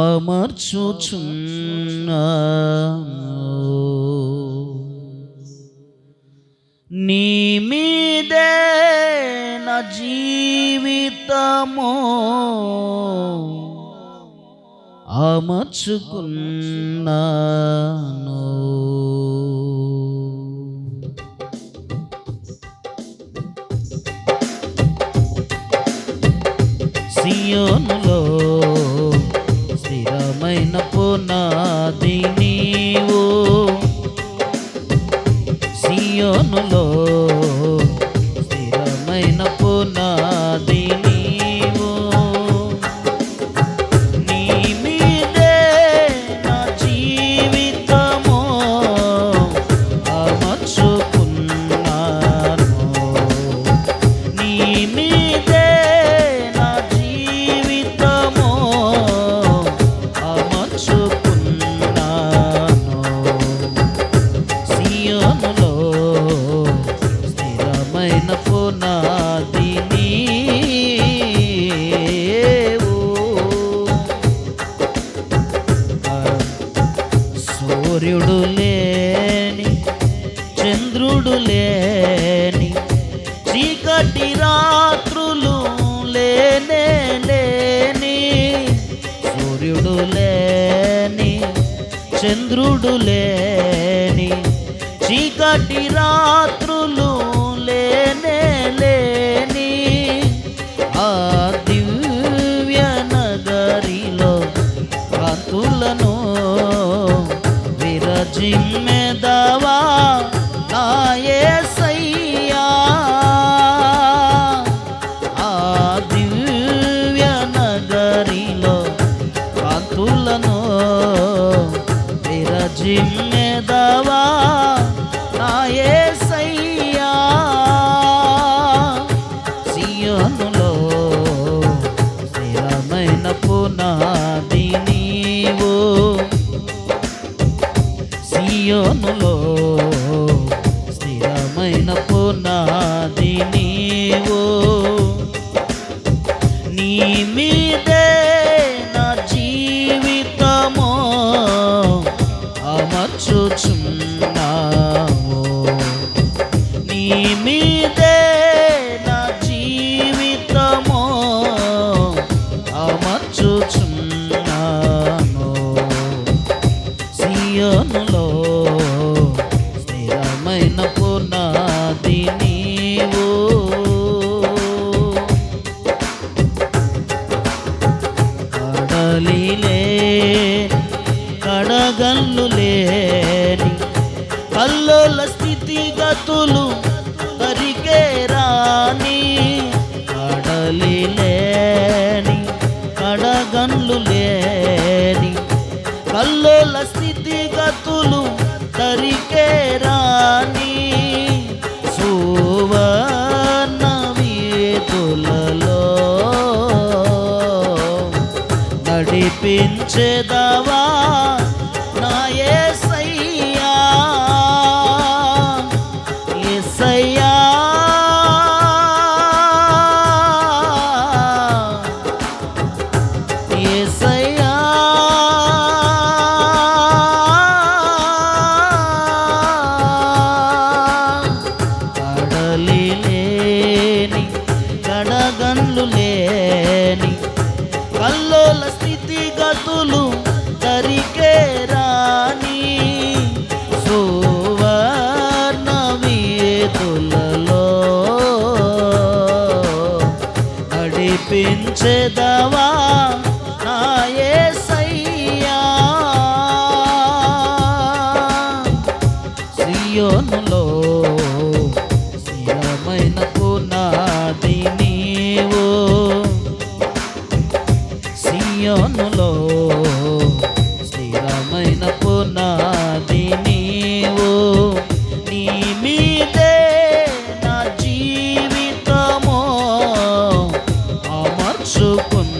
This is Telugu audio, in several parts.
అమర్చుచున్నాను. నీ మీదే నా జీవితము. అమర్చుకున్నాను. సియోనులో సియోనులో స్థిరమైన పునా చంద్రుడు లేని చంద్రుడు లేని చీకటి రాత్రులు లేనే లేని ఆ దివ్య నగరిలో కాంతులను విరజిమ్మెదవా నా విరజిమ్మెదవా నీలే కడగల్లు లేని కల్లోల స్థితిగతులు తరికే రాని కడలి లేని కడగన్లు లేని కల్లోల స్థితిగతులు తరికే రాని నడిపించేదవా నడిపించెదవా మార్చుకున్న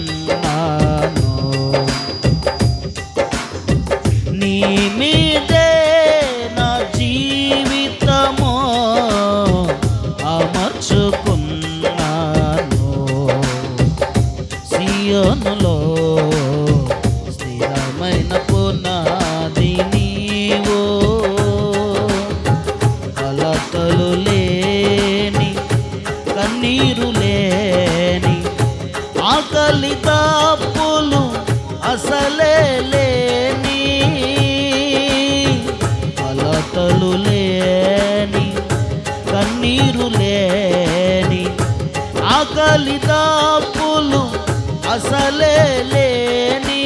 కొలలే లేని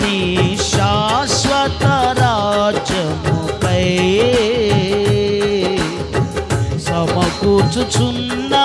నీ శాశ్వత రాజ్యముపై సమకూర్చుచున్నా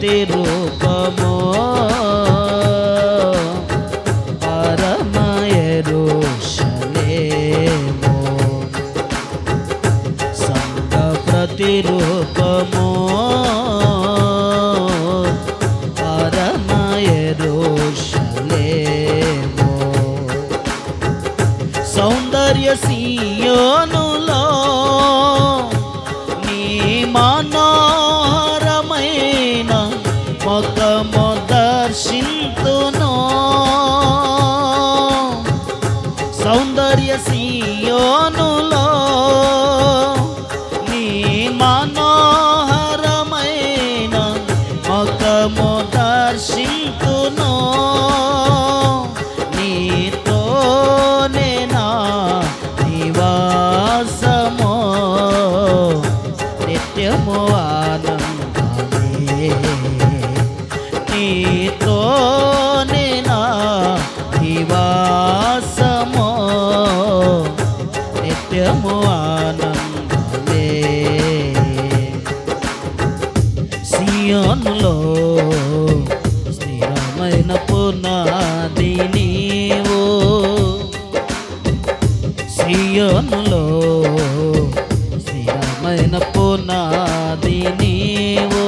तेरो कमा కార్య సీయోనులో నిత్యము ఆనందమే సియోనులో స్థిరమైన పునాది నీవు. సియోనులో స్థిరమైన పునాది నీవు.